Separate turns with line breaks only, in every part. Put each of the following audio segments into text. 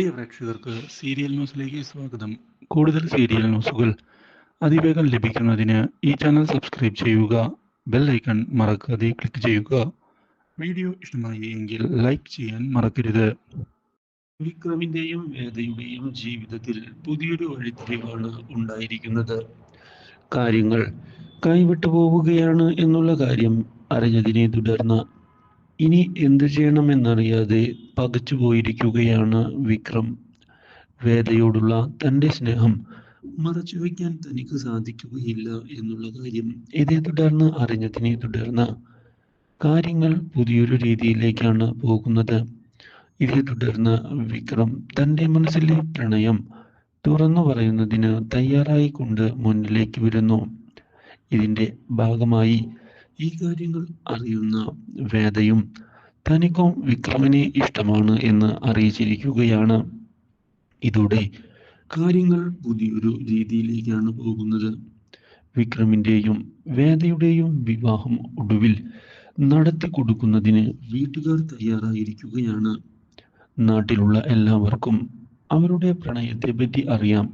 പ്രിയ പ്രേക്ഷകർക്ക് സീരിയൽ ന്യൂസിലേക്ക് സ്വാഗതം. കൂടുതൽ സീരിയൽ ന്യൂസുകൾ അതിവേഗം ലഭിക്കുന്നതിന് ഈ ചാനൽ സബ്സ്ക്രൈബ് ചെയ്യുക ബെൽ ഐക്കൺ മറക്കാതെ ക്ലിക്ക് ചെയ്യുക. വീഡിയോ ഇഷ്ടമായി എങ്കിൽ ലൈക്ക് ചെയ്യാൻ മറക്കരുത്. വിക്രമിന്റെയും വേദയുടെയും ജീവിതത്തിൽ പുതിയൊരു വഴിത്തിരിവാണ് ഉണ്ടായിരിക്കുന്നത്. കാര്യങ്ങൾ കൈവിട്ടു പോവുകയാണ് എന്നുള്ള കാര്യം അറിഞ്ഞതിനെ തുടർന്ന് ഇനി എന്തു ചെയ്യണമെന്നറിയാതെ പകച്ചു പോയിരിക്കുകയാണ് വിക്രം. വേദയോടുള്ള തന്റെ സ്നേഹം മറച്ചു വയ്ക്കാൻ തനിക്ക് സാധിക്കുകയില്ല എന്നുള്ള കാര്യം ഇതേ തുടർന്ന് അറിഞ്ഞതിനെ തുടർന്ന് കാര്യങ്ങൾ പുതിയൊരു രീതിയിലേക്കാണ് പോകുന്നത്. ഇതേ തുടർന്ന് വിക്രം തന്റെ മനസ്സിലെ പ്രണയം തുറന്നു പറയുന്നതിന് തയ്യാറായിക്കൊണ്ട് മുന്നിലേക്ക് വരുന്നു. ഇതിന്റെ ഭാഗമായി ഈ കാര്യങ്ങൾ അറിയുന്ന വേദയും തനിക്കും വിക്രമിനെ ഇഷ്ടമാണ് എന്ന് അറിയിച്ചിരിക്കുകയാണ്. ഇതോടെ കാര്യങ്ങൾ പുതിയൊരു രീതിയിലേക്കാണ് പോകുന്നത്. വിക്രമിന്റെയും വേദയുടെയും വിവാഹം ഒടുവിൽ നടത്തി കൊടുക്കുന്നതിന് വീട്ടുകാർ തയ്യാറായിരിക്കുകയാണ്. നാട്ടിലുള്ള എല്ലാവർക്കും അവരുടെ പ്രണയത്തെ പറ്റി അറിയാം.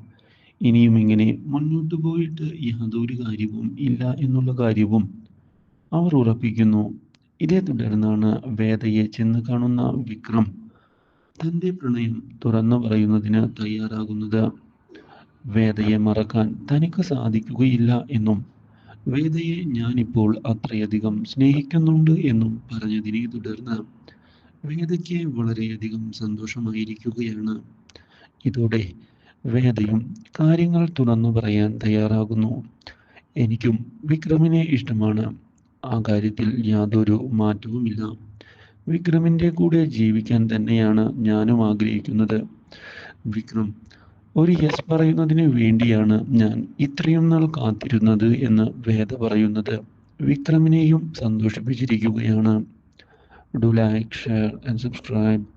ഇനിയും ഇങ്ങനെ മുന്നോട്ട് പോയിട്ട് യാതൊരു കാര്യവും ഇല്ല എന്നുള്ള കാര്യവും അവർ ഉറപ്പിക്കുന്നു. ഇതേ തുടർന്നാണ് വേദയെ ചെന്ന് കാണുന്ന വിക്രം തന്റെ പ്രണയം തുറന്നു പറയുന്നതിന് തയ്യാറാകുന്നത്. വേദയെ മറക്കാൻ തനിക്ക് സാധിക്കുകയില്ല എന്നും വേദയെ ഞാനിപ്പോൾ അത്രയധികം സ്നേഹിക്കുന്നുണ്ട് എന്നും പറഞ്ഞതിനെ തുടർന്ന് വേദയ്ക്ക് വളരെയധികം സന്തോഷമായിരിക്കുകയാണ്. ഇതോടെ വേദയും കാര്യങ്ങൾ തുറന്നു പറയാൻ തയ്യാറാകുന്നു. എനിക്കും വിക്രമിനെ ഇഷ്ടമാണ്. ആ കാര്യത്തിൽ യാതൊരു മാറ്റവുമില്ല. വിക്രമിന്റെ കൂടെ ജീവിക്കാൻ തന്നെയാണ് ഞാനും ആഗ്രഹിക്കുന്നത്. വിക്രം ഒരു യെസ് പറയുന്നതിന് വേണ്ടിയാണ് ഞാൻ ഇത്രയും നാൾ കാത്തിരുന്നത് എന്ന് വേദ പറയുന്നത്. വിക്രമിനെയും സന്തോഷിപ്പിച്ചിരിക്കുകയാണ്. Do like share and subscribe